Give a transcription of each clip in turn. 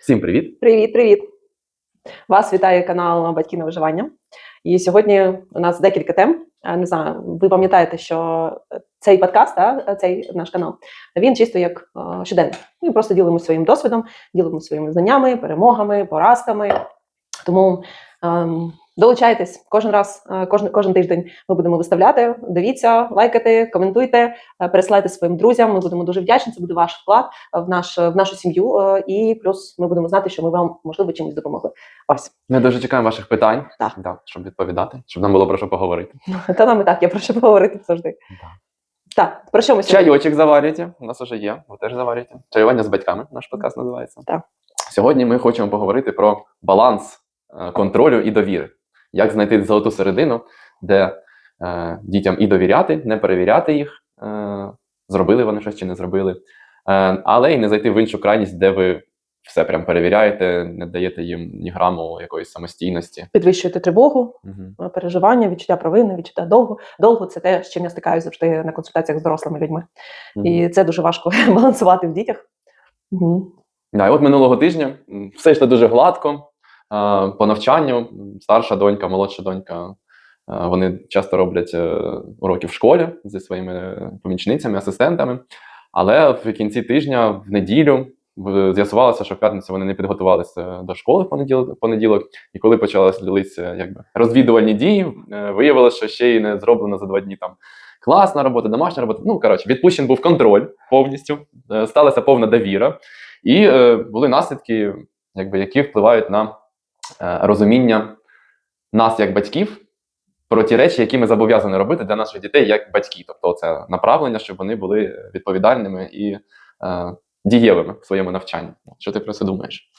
Всім привіт! Привіт, привіт! Вас вітає канал Батьки на виживання. І сьогодні у нас декілька тем. Е, Не знаю, ви пам'ятаєте, що цей подкаст, да, цей наш канал, він чисто як е, щоденник. Ми просто ділимося своїм досвідом, ділимося своїми знаннями, перемогами, поразками. Тому ем, долучайтесь кожен раз, е, кожен, кожен тиждень ми будемо виставляти. Дивіться, лайкайте, коментуйте, е, пересилайте своїм друзям. Ми будемо дуже вдячні. Це буде ваш вклад в наш в нашу сім'ю. е, І плюс ми будемо знати, що ми вам можливо чимось допомогли. Ось Ми дуже чекаємо ваших питань, Так. Да, щоб відповідати, щоб нам було про що поговорити. та нам і так. Я про що поговорити завжди. Так, про що ми сьогодні? Чайочок заварюйте, у нас вже є, ви теж заварюєте. Чаювання з батьками, наш подкаст називається. Так. Сьогодні ми хочемо поговорити про баланс контролю і довіри. Як знайти золоту середину, де е, дітям і довіряти, не перевіряти їх, е, зробили вони щось чи не зробили, е, але і не зайти в іншу крайність, де ви все прям перевіряєте, не даєте їм ні граму якоїсь самостійності. Підвищуєте тривогу, Угу. переживання, відчуття провини, відчуття довгу. Довго це те, з чим я стикаюся завжди на консультаціях з дорослими людьми. І це дуже важко балансувати в дітях. Угу. Да, і от минулого тижня все йшло дуже гладко. А, По навчанню старша донька, молодша донька. Вони часто роблять е, уроки в школі зі своїми помічницями, асистентами. Але в кінці тижня, в неділю, з'ясувалося, що в п'ятницю вони не підготувалися до школи в понеділок, понеділок. І коли почалися якби, розвідувальні дії, е, виявилося, що ще й не зроблено за два дні там класна робота, домашня робота. Ну коротше, відпущен був контроль повністю, е, сталася повна довіра. І е, були наслідки, якби, які впливають на е, розуміння нас як батьків про ті речі, які ми зобов'язані робити для наших дітей як батьки. Тобто, це направлення, щоб вони були відповідальними і е, дієвими в своєму навчанні. Що ти про це думаєш?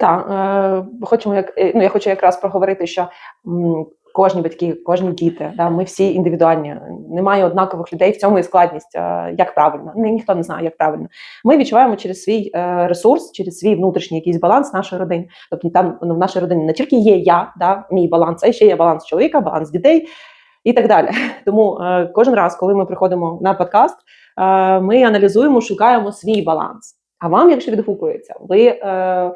Так, е, хочемо як е, ну я хочу якраз проговорити, що м, кожні батьки, кожні діти, да, ми всі індивідуальні. Немає однакових людей в цьому і складність, е, як правильно. Ні, ніхто не знає, як правильно. Ми відчуваємо через свій е, ресурс, через свій внутрішній якийсь баланс нашої родини. Тобто там ну, в нашій родині не тільки є я, да, мій баланс, а ще є баланс чоловіка, баланс дітей. І так далі. Тому е, кожен раз, коли ми приходимо на подкаст, ми аналізуємо, шукаємо свій баланс. А вам, якщо відгукується, ви е, е,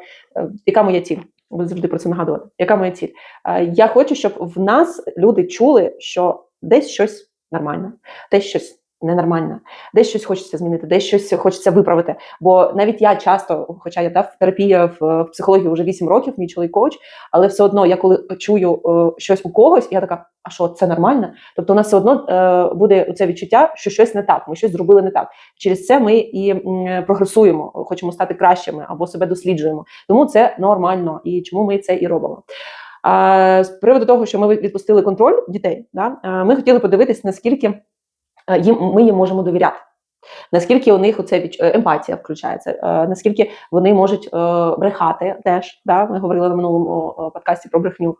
яка моя ціль? Буду завжди про це нагадувати. Яка моя ціль? Е, я хочу, щоб в нас люди чули, що десь щось нормально, десь щось ненормально, десь щось хочеться змінити, десь щось хочеться виправити. Бо навіть я часто, хоча я да, в терапії в, психології вже 8 років, мій чоловік коуч, але все одно, я коли чую е, щось у когось, я така, а що це нормально? Тобто, у нас все одно е, буде це відчуття, що щось не так, ми щось зробили не так. Через це ми і прогресуємо, хочемо стати кращими або себе досліджуємо. Тому це нормально, і чому ми це і робимо. А, з приводу того, що ми відпустили контроль дітей, да, е, ми хотіли подивитись, наскільки їм ми їм можемо довіряти. Наскільки у них оце е, емпатія включається, е, наскільки вони можуть е, брехати теж. Да? Ми говорили на минулому е, подкасті про брехню.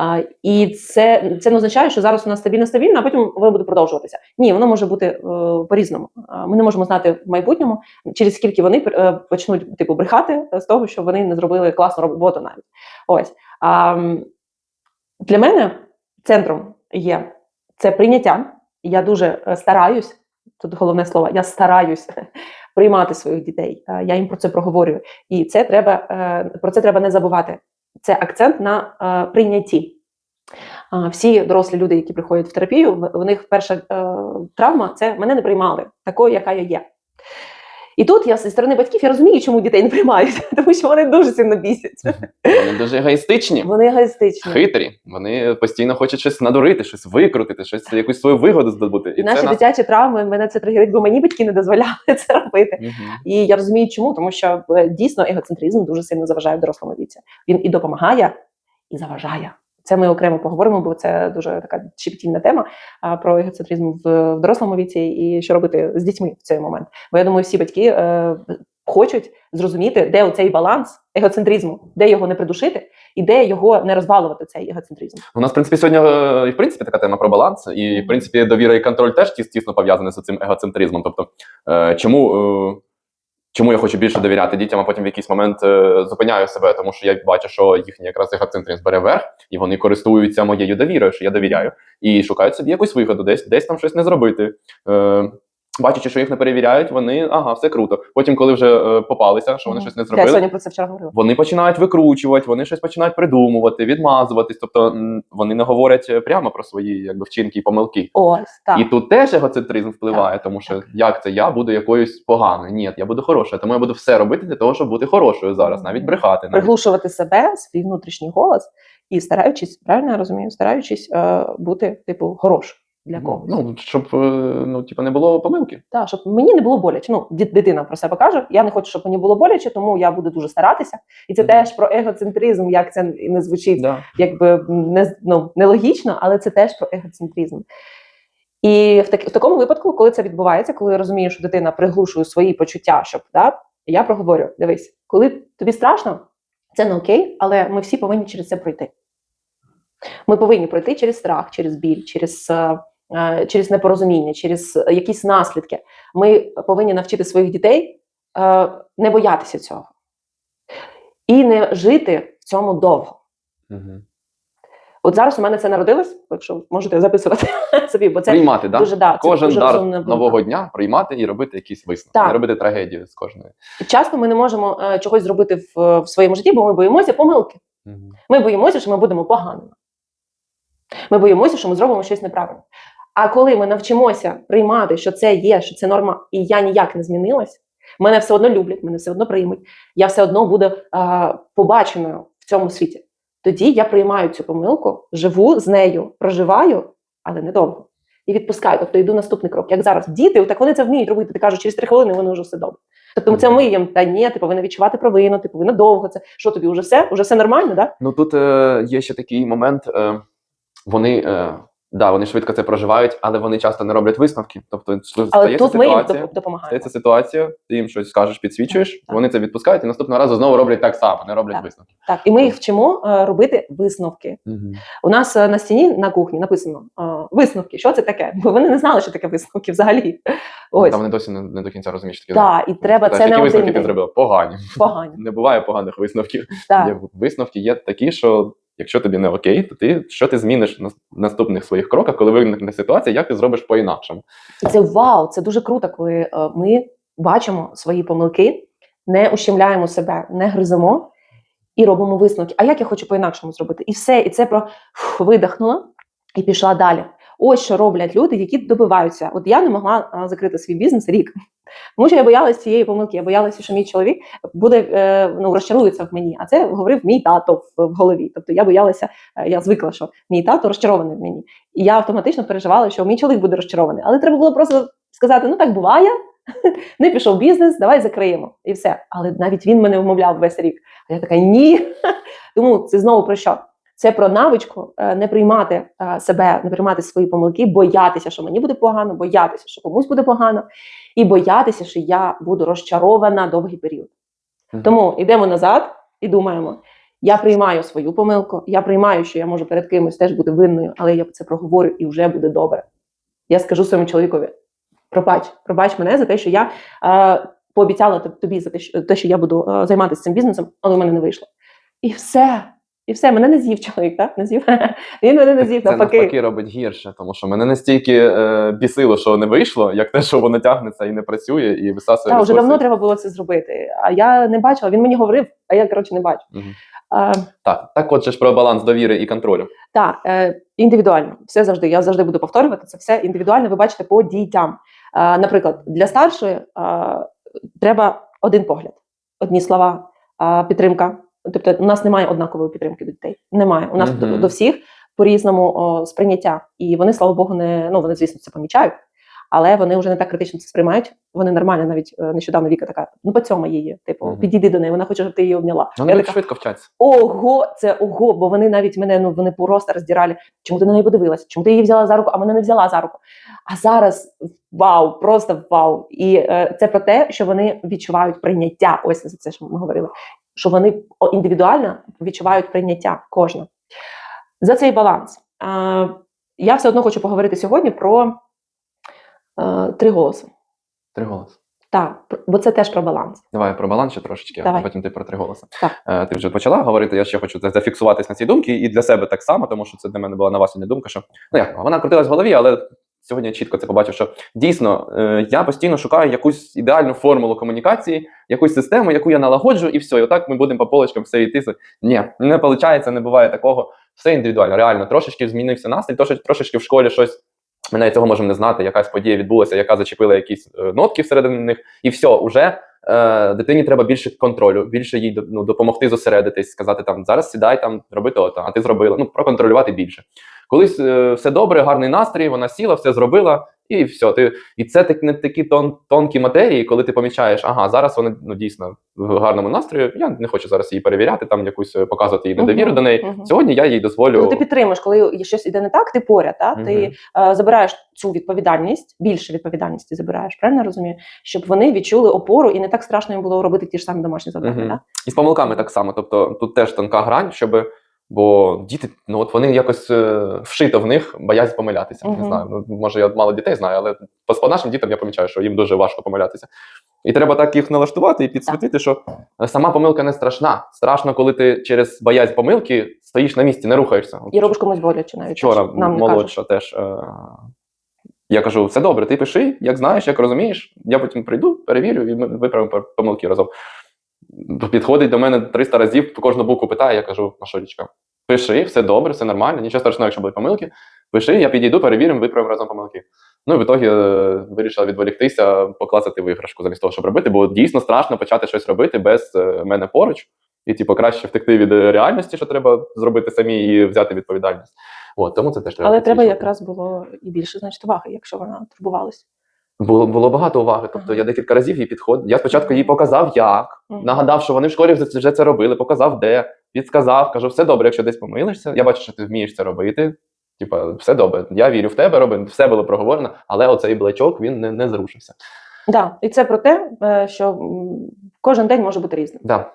Е, і це, це не означає, що зараз у нас стабільно стабільно, а потім воно буде продовжуватися. Ні, воно може бути е, по-різному. Е, Ми не можемо знати в майбутньому, через скільки вони е, почнуть типу брехати з того, що вони не зробили класну роботу навіть. Ось для мене центром є це прийняття. Я дуже е, стараюсь. Тут головне слово, я стараюсь приймати своїх дітей. Я їм про це проговорюю. І це треба е, про це треба не забувати. Це акцент на е, прийнятті. Всі дорослі люди, які приходять в терапію, в- них перша травма це мене не приймали такою, яка я є. І тут я зі сторони батьків я розумію, чому дітей не приймають, тому що вони дуже сильно бісяться. Вони дуже егоїстичні, Вони егоїстичні. хитрі. Вони постійно хочуть щось надурити, щось викрутити, щось якусь свою вигоду здобути. І наші це нас... дитячі травми мене це тригерить, бо мені батьки не дозволяли це робити. Мгм. І я розумію, чому, тому що е, дійсно егоцентризм дуже сильно заважає в дорослому віці. Він і допомагає, і заважає. Це ми окремо поговоримо, бо це дуже така щепетільна тема про егоцентризм в, дорослому віці і що робити з дітьми в цей момент. Бо я думаю, всі батьки е, хочуть зрозуміти, де оцей баланс егоцентризму, де його не придушити, і де його не розбалувати, цей егоцентризм. У нас, в принципі, сьогодні е, і в принципі така тема про баланс, і в принципі довіра і контроль теж тіс- тісно пов'язані з цим егоцентризмом. Тобто, е, чому, чому я хочу більше довіряти дітям, а потім в якийсь момент е, зупиняю себе, тому що я бачу, що їхній якраз егоцентризм бере верх, і вони користуються моєю довірою, що я довіряю, і шукають собі якусь вигоду, десь десь там щось не зробити. Е, бачачи, що їх не перевіряють, вони ага, все круто. Потім, коли вже е, попалися, що вони щось не Я зробили, сьогодні про це вчора говорила. вони починають викручувати, вони щось починають придумувати, відмазуватись. Тобто м, вони не говорять е, прямо про свої якби вчинки і помилки. Ось так. І тут теж егоцентризм впливає, тому що як це я буду якоюсь поганою? Ні, я буду хорошою, тому я буду все робити для того, щоб бути хорошою зараз, навіть брехати. Навіть. приглушувати себе, свій внутрішній голос і стараючись, правильно я розумію, стараючись е, бути, типу, хорошим для когось. Ну, щоб е, ну, типу, не було помилки. Так, щоб мені не було боляче. Ну, дитина про себе каже, я не хочу, щоб мені було боляче, тому я буду дуже старатися. І це Мгм. теж про егоцентризм, як це не звучить Да. якби не, ну, нелогічно, але це теж про егоцентризм. І в, так, в такому випадку, коли це відбувається, коли я розумію, що дитина приглушує свої почуття, щоб да, я проговорю: дивись, коли тобі страшно, це не окей, але ми всі повинні через це пройти. Ми повинні пройти через страх, через біль, через, е, через непорозуміння, через е, якісь наслідки. Ми повинні навчити своїх дітей е, не боятися цього і не жити в цьому довго. Угу. От зараз у мене це народилось, якщо можете записувати собі, бо це Приймати, дуже да, це Кожен дуже дар нового дня приймати і робити якісь висновки, Так. не робити трагедію з кожної. Часто ми не можемо е, чогось зробити в, в своєму житті, бо ми боїмося помилки. Угу. Ми боїмося, що ми будемо поганими. Ми боїмося, що ми зробимо щось неправильно. А коли ми навчимося приймати, що це є, що це норма, і я ніяк не змінилась, мене все одно люблять, мене все одно приймуть, я все одно буду а, побаченою в цьому світі. Тоді я приймаю цю помилку, живу з нею, проживаю, але недовго. І відпускаю, тобто йду наступний крок. Як зараз діти, так вони це вміють робити. Ти кажуть, через три хвилини вони вже все добре. Тобто це ми їм, та ні, ти повинна відчувати провину, ти повинна довго. Це що тобі вже все? Уже все нормально, да? Ну тут е, є ще такий момент. Е, вони, е, да, вони швидко це проживають, але вони часто не роблять висновки. Тобто Але стається тут ми їм допомагаємо. стається ситуація, ти їм щось скажеш, підсвічуєш, Так. вони це відпускають і наступного разу знову роблять так само, не роблять Так. висновки. Так, і ми їх вчимо е, робити висновки. Угу. У нас е, на стіні на кухні написано е, висновки. Що це таке? Бо вони не знали, що таке висновки взагалі. Ось Там вони досі не, не до кінця розуміють, що таке. так, і треба це не висновки ти день. зробила? Погані. Погані. Не буває поганих висновків. Так. Висновки є такі, що якщо тобі не окей, то ти що ти зміниш на наступних своїх кроках, коли виникне ситуація, як ти зробиш по-інакшому. І це вау, це дуже круто, коли е, ми бачимо свої помилки, не ущемляємо себе, не гриземо і робимо висновки. А як я хочу по-інакшому зробити? І все, і це про фух, видихнула і пішла далі. Ось що роблять люди, які добиваються. От я не могла закрити свій бізнес рік. Тому що я боялася цієї помилки. Я боялася, що мій чоловік буде е, ну, розчарується в мені. А це говорив мій тато в, в голові. Тобто я боялася, е, я звикла, що мій тато розчарований в мені. І я автоматично переживала, що мій чоловік буде розчарований. Але треба було просто сказати: ну так буває, не пішов бізнес, давай закриємо. І все. Але навіть він мене вмовляв весь рік. А я така ні. Тому це знову про що? Це про навичку е, не приймати е, себе, не приймати свої помилки, боятися, що мені буде погано, боятися, що комусь буде погано, і боятися, що я буду розчарована довгий період. Мгм. Тому йдемо назад і думаємо: я приймаю свою помилку, я приймаю, що я можу перед кимось теж бути винною, але я це проговорю і вже буде добре. Я скажу своєму чоловікові: пробач, пробач мене за те, що я е, пообіцяла тобі за те, що, те, що я буду е, займатися цим бізнесом, але в мене не вийшло. І все. І все, мене не з'їв чоловік, так? Не з'їв. Він мене не з'їв, Це навпаки. навпаки робить гірше, тому що мене настільки е, бісило, що не вийшло, як те, що воно тягнеться і не працює, і висасує Так, вже давно треба було це зробити. А я не бачила, він мені говорив, а я, коротше, не бачу. Мгм. Е, Так, так от же ж про баланс довіри і контролю. Так, е, індивідуально. Все завжди. Я завжди буду повторювати це все індивідуально. Ви бачите по дітям. Е, наприклад, для старшої е, треба один погляд, одні слова, е, підтримка. Тобто, у нас немає однакової підтримки до дітей. Немає. У нас Мгм. до, до всіх по-різному о, сприйняття. І вони, слава Богу, не ну вони, звісно, це помічають, але вони вже не так критично це сприймають. Вони нормально, навіть е, нещодавно Віка така, ну по цьому її. Типу, Мгм. підійди до неї, вона хоче, щоб ти її обняла. Вони Я така, швидко вчаться. Ого, це ого, бо вони навіть мене ну вони просто роздирали. Чому ти на неї подивилася? Чому ти її взяла за руку, а мене не взяла за руку? А зараз вау, просто вау. І е, це про те, що вони відчувають прийняття. Ось за це, що ми говорили. Що вони індивідуально відчувають прийняття кожна. За цей баланс. Я все одно хочу поговорити сьогодні про е, три голоси. Три голоси. Так, бо це теж про баланс. Давай про баланс ще трошечки, а потім ти про три голоси. Так. Е, ти вже почала говорити. Я ще хочу за- зафіксуватись на цій думці і для себе так само, тому що це для мене була новасільна думка, що ну як вона крутилась в голові, але сьогодні чітко це побачив, що дійсно е, я постійно шукаю якусь ідеальну формулу комунікації, якусь систему, яку я налагоджу, і все. І отак ми будемо по полочкам все йти. Ні, не виходить, не буває такого. Все індивідуально. Реально, трошечки змінився настрій, трошечки в школі щось. Ми навіть цього можемо не знати, якась подія відбулася, яка зачепила якісь е, нотки всередині них, і все, уже е, дитині треба більше контролю, більше їй ну, допомогти зосередитись, сказати там зараз сідай там, роби то, а ти зробила. Ну проконтролювати більше. Колись е, все добре, гарний настрій, вона сіла, все зробила, і все. Ти і це так не такі тон, тонкі матерії, коли ти помічаєш, ага, зараз вони ну дійсно в гарному настрої. Я не хочу зараз її перевіряти, там якусь е, показувати їй недовіру Мгм, до неї. мгм. Сьогодні я їй дозволю. Ну, ти підтримуєш, коли щось іде не так, ти поряд, та? ти е, забираєш цю відповідальність, більше відповідальності забираєш, правильно розумію? Щоб вони відчули опору і не так страшно їм було робити ті ж самі домашні завдання. Та? І з помилками так само. Тобто тут теж тонка грань, щоб. Бо діти, ну от вони якось е, вшито в них боязнь помилятися. Не знаю. Ну, може, я мало дітей знаю, але по, по нашим дітям я помічаю, що їм дуже важко помилятися. І треба так їх налаштувати і підсвітити, що е, сама помилка не страшна. Страшно, коли ти через боязнь помилки стоїш на місці, не рухаєшся. От І робиш комусь боляче навіть. Вчора теж. нам не кажуть. молодша теж. Е, я кажу, все добре, ти пиши, як знаєш, як розумієш. Я потім прийду, перевірю і ми виправимо пер- помилки разом. Підходить до мене 300 разів, кожну букву питає, я кажу, Машолічка, пиши, все добре, все нормально, нічого страшного, якщо були помилки. Пиши, я підійду, перевіримо, виправимо разом помилки. Ну і в ітогі е, вирішила відволіктися, поклацати виграшку замість того, щоб робити, бо дійсно страшно почати щось робити без е, мене поруч. І, типу, краще втекти від е, реальності, що треба зробити самі, і взяти відповідальність. От, тому це теж треба. Але треба якраз було і більше значить уваги, якщо вона турбувалась. Було, було багато уваги. Тобто я декілька разів їй підходив. Я спочатку їй показав, як, нагадав, що вони в школі вже, це робили, показав, де, підсказав, кажу, все добре, якщо десь помилишся. Я бачу, що ти вмієш це робити. Типа, все добре, я вірю в тебе, роби, все було проговорено, але оцей блечок він не, не зрушився. Да. І це про те, е, що кожен день може бути різним. Да.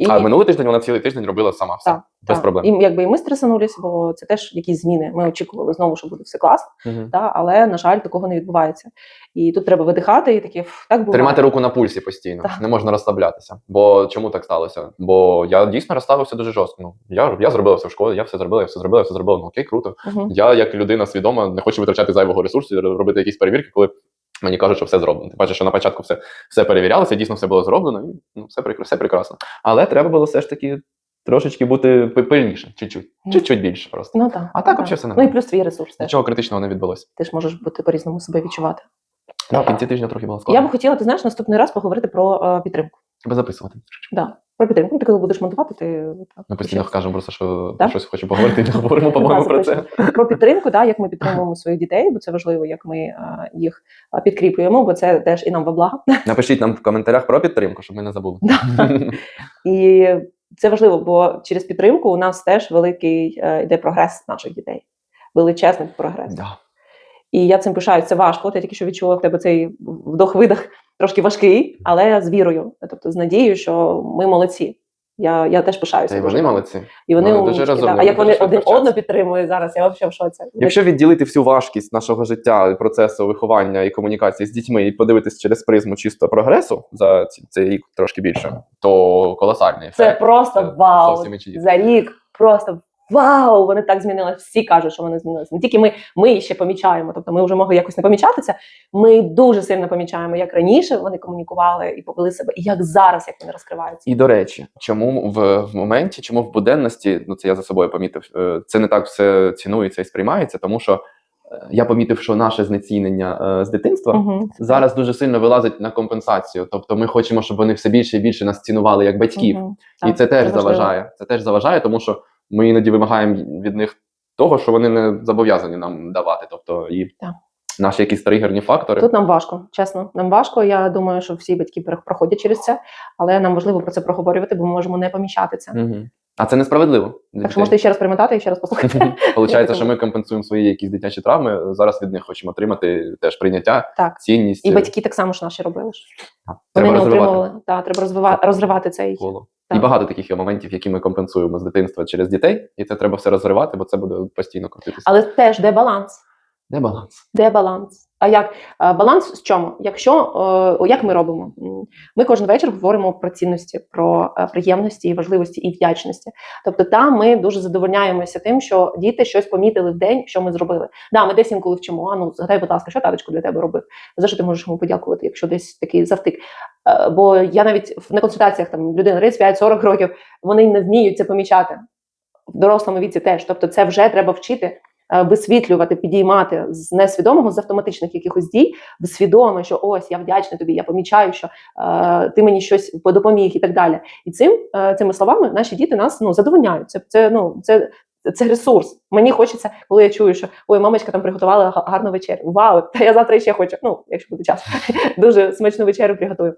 І, А минулий тиждень вона цілий тиждень робила сама все. Так, без так. проблем. І якби і ми стресанулися, бо це теж якісь зміни. Ми очікували знову, що буде все класно, Мгм. та, але, на жаль, такого не відбувається. І тут треба видихати, і таке так буває. Тримати руку на пульсі постійно, Так. не можна розслаблятися. Бо чому так сталося? Бо я дійсно розставився дуже жорстко. Ну, я, я зробила все в школі, я все зробила, я все зробила, я все зробила. Ну окей, круто. Мгм. Я, як людина свідома, не хочу витрачати зайвого ресурсу, робити якісь перевірки, коли мені кажуть, що все зроблено. Ти бачиш, що на початку все, все перевірялося, дійсно все було зроблено, і ну, все, все прекрасно. Але треба було все ж таки трошечки бути пильніше, чуть-чуть, чуть-чуть більше просто. Ну так. А так взагалі все Ну і плюс твій ресурс теж. Нічого критичного не відбулося. Ти ж можеш бути по-різному себе відчувати. Да, в кінці тижня трохи було Я складно. би хотіла, ти знаєш, наступний раз поговорити про е, підтримку. Треба записувати. Да. Про підтримку. Ну, Ти коли будеш монтувати, ти так, Ми постійно щось- кажемо просто, що Так? щось хочу поговорити, не говоримо, по-моєму, про це. про підтримку, да, як ми підтримуємо своїх дітей, бо це важливо, як ми е, їх е, підкріплюємо, бо це теж і нам во благо. Напишіть нам в коментарях про підтримку, щоб ми не забули. І це важливо, бо через підтримку у нас теж великий е, йде прогрес наших дітей. Величезний прогрес. Да. І я цим пишаюся. Це важко. От я тільки що відчула в тебе цей вдох-видох трошки важкий, але з вірою, тобто з надією, що ми молодці. Я, я теж пишаюся. Дуже. вони молодці. І вони Вони дуже розумні. А як вони один одного підтримують зараз, я взагалі в шоці. Якщо відділити всю важкість нашого життя, процесу виховання і комунікації з дітьми і подивитись через призму чисто прогресу за цей рік трошки більше, то колосальний Це ефект. просто Це вау. За рік просто вау! Вони так змінилися. Всі кажуть, що вони змінилися. Не тільки ми, ми ще помічаємо. Тобто ми вже могли якось не помічати це. Ми дуже сильно помічаємо, як раніше вони комунікували і повели себе, і як зараз, як вони розкриваються. І до речі, чому в, в моменті, чому в буденності, ну це я за собою помітив, е, це не так все цінується і сприймається, тому що е, я помітив, що наше знецінення е, з дитинства Мгм. зараз дуже сильно вилазить на компенсацію. Тобто ми хочемо, щоб вони все більше і більше нас цінували як батьків. Мгм. І Так, це теж важливо. заважає. Це теж заважає, тому що ми іноді вимагаємо від них того, що вони не зобов'язані нам давати. Тобто і Так. наші якісь тригерні фактори. Тут нам важко, чесно. Нам важко. Я думаю, що всі батьки проходять через це, але нам важливо про це проговорювати, бо ми можемо не помічати це. Мгм. А це несправедливо. Так що можете ще раз перемотати і ще раз послухати. Получається, що ми компенсуємо свої якісь дитячі травми. Зараз від них хочемо отримати теж прийняття, Так. цінність. І батьки так само ж наші робили. ж. Вони треба не розвивати отримували. Так, треба розвивати, розривати цей. коло. Так. І багато таких є моментів, які ми компенсуємо з дитинства через дітей, і це треба все розривати, бо це буде постійно крутитися. Але теж де баланс? Де баланс? Де баланс? А як Е, баланс в чому? Якщо е, як ми робимо? Ми кожен вечір говоримо про цінності, про е, приємності важливості і вдячності. Тобто, там ми дуже задовольняємося тим, що діти щось помітили в день, що ми зробили. Да, ми десь інколи вчимо. А ну згадай, будь ласка, що таточку для тебе робив? За що ти можеш йому подякувати, якщо десь такий завтик? Бо я навіть на консультаціях там людина 35-40 років, вони не вміють це помічати. В дорослому віці теж. Тобто, це вже треба вчити. Е, Висвітлювати, підіймати з несвідомого, з автоматичних якихось дій, в свідоме, що ось я вдячна тобі, я помічаю, що е, ти мені щось допоміг і так далі. І цим е, цими словами наші діти нас ну задовольняють. Це це ну це. Це ресурс. Мені хочеться, коли я чую, що ой, мамочка там приготувала гарну вечерю. Вау, та я завтра ще хочу. Ну, якщо буде час, дуже смачну вечерю приготую.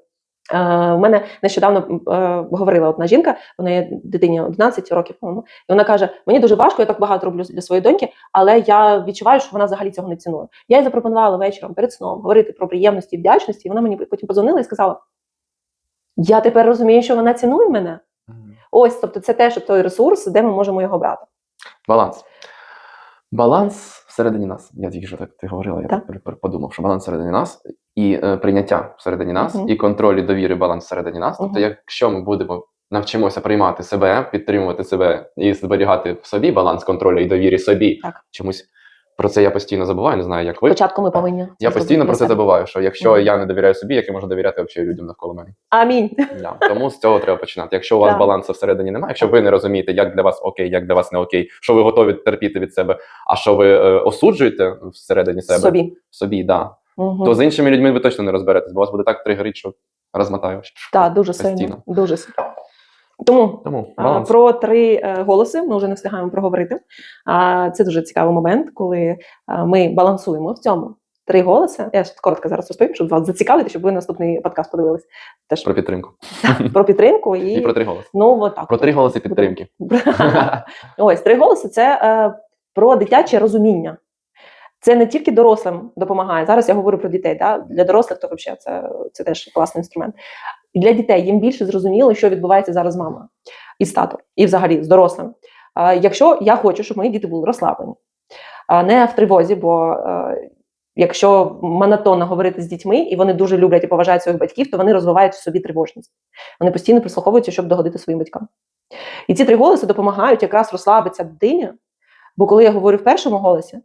Е, у мене нещодавно е, говорила одна жінка, вона є дитині 11 років, по-моєму, і вона каже: мені дуже важко, я так багато роблю для своєї доньки, але я відчуваю, що вона взагалі цього не цінує. Я їй запропонувала вечором перед сном говорити про приємності і вдячності, і вона мені потім позвонила і сказала: Я тепер розумію, що вона цінує мене. Ось, тобто, це теж той ресурс, де ми можемо його брати. Баланс. Баланс всередині нас. Я тільки що так ти говорила, я Так. так подумав, що баланс всередині нас і е, прийняття всередині нас, угу. і контроль і довіри баланс всередині нас. Тобто, якщо ми будемо навчимося приймати себе, підтримувати себе і зберігати в собі баланс контролю і довірі собі, Так. чомусь про це я постійно забуваю, не знаю, як ви. Спочатку ми повинні. Я зробити постійно про це забуваю, що якщо Мгм. я не довіряю собі, як я можу довіряти взагалі людям навколо мене. Амінь. Да. Тому з цього треба починати. Якщо у вас Так. балансу всередині немає, якщо ви не розумієте, як для вас окей, як для вас не окей, що ви готові терпіти від себе, а що ви е, осуджуєте всередині себе Собі. собі, да, Угу. то з іншими людьми ви точно не розберетесь, бо вас буде так тригерить, що розмотаю. Так, дуже сильно. Дуже сильно. Тому Тому А, баланс. Про три е, голоси ми вже не встигаємо проговорити. А, Це дуже цікавий момент, коли а, ми балансуємо в цьому. Три голоси. Я ж коротко зараз розповім, щоб вас зацікавити, щоб ви наступний подкаст подивились. Теж Про підтримку. про підтримку і, І про три голоси. ну от так. Про три голоси підтримки. Ось три голоси це е, про дитяче розуміння. Це не тільки дорослим допомагає. Зараз я говорю про дітей. Да? Для дорослих то взагалі це, це теж класний інструмент. І для дітей їм більше зрозуміло, що відбувається зараз з мамою і з татом, і взагалі з дорослим. Якщо я хочу, щоб мої діти були розслаблені, а не в тривозі, бо якщо монотонно говорити з дітьми, і вони дуже люблять і поважають своїх батьків, то вони розвивають в собі тривожність. Вони постійно прислуховуються, щоб догодити своїм батькам. І ці три голоси допомагають якраз розслабитися дитині. Бо коли я говорю в першому голосі,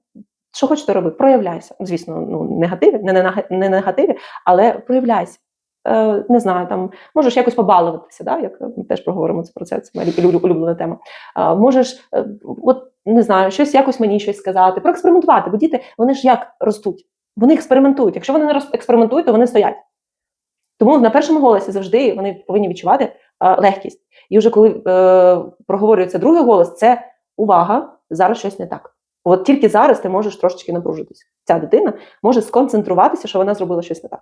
що хочете робити, проявляйся. Звісно, ну негативі, не, не, не негативі, але проявляйся. Е, не знаю, там можеш якось побалуватися, да? як ми теж проговоримо це про це, це моя улюблена тема. Е, можеш, е, от не знаю, щось якось мені щось сказати, проекспериментувати, бо діти вони ж як ростуть? Вони експериментують. Якщо вони не експериментують, то вони стоять. Тому на першому голосі завжди вони повинні відчувати е, легкість. І вже коли е, проговорюється другий голос, це увага, зараз щось не так. От тільки зараз ти можеш трошечки напружитися. Ця дитина може сконцентруватися, що вона зробила щось не так.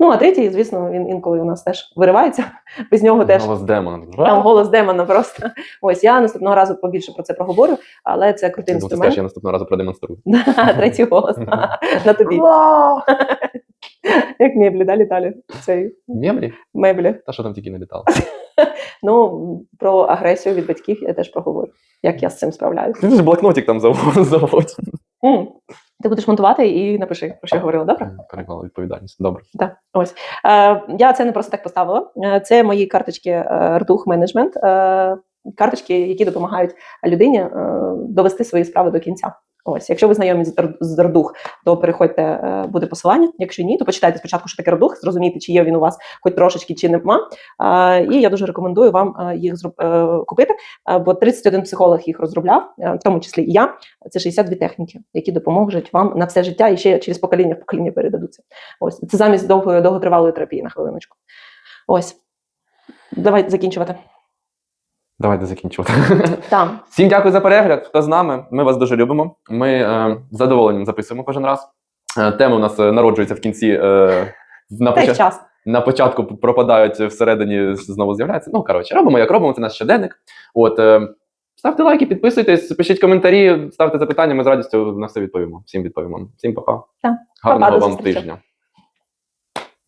Ну, а третій, звісно, він інколи у нас теж виривається. Без нього теж Голос демона. там голос демона просто. Ось я наступного разу побільше про це проговорю, але це крутий інструмент. ти скажеш, я наступного разу продемонструю. Третій голос на тобі. Як меблі, да, літалі цей Мемлі? меблі. Та що там тільки не літало. Ну, про агресію від батьків я теж проговорю, як я з цим справляюся. Ти ж блокнотик там завод. заводь. М. Ти будеш монтувати і напиши, про що я говорила, добре? Переклала відповідальність. Добре. Так, ось. Е, я це не просто так поставила. Е, це мої карточки е, Ртух менеджмент, карточки, які допомагають людині довести свої справи до кінця. Ось, якщо ви знайомі з Р- з Рдух, то переходьте, е, буде посилання. Якщо ні, то почитайте спочатку, що таке Рдух, зрозумійте, чи є він у вас хоч трошечки, чи нема. І я дуже рекомендую вам е, їх е, купити, бо 31 психолог їх розробляв, в тому числі і я. Це 62 техніки, які допоможуть вам на все життя і ще через покоління в покоління передадуться. Ось це замість довгої довготривалої терапії на хвилиночку. Ось. Давай закінчувати. Давайте закінчувати. Там. Всім дякую за перегляд. Хто з нами? Ми вас дуже любимо. Ми е, з задоволенням записуємо кожен раз. Е, теми у нас е, народжуються в кінці. Е, на, Та час. на початку пропадають всередині, знову з'являються. Ну, коротше, робимо як робимо, це наш щоденник. От, е, ставте лайки, підписуйтесь, пишіть коментарі, ставте запитання, ми з радістю на все відповімо. Всім відповімо. Всім па-па. Так. Гарного Па-па, до вам зустрічі. тижня.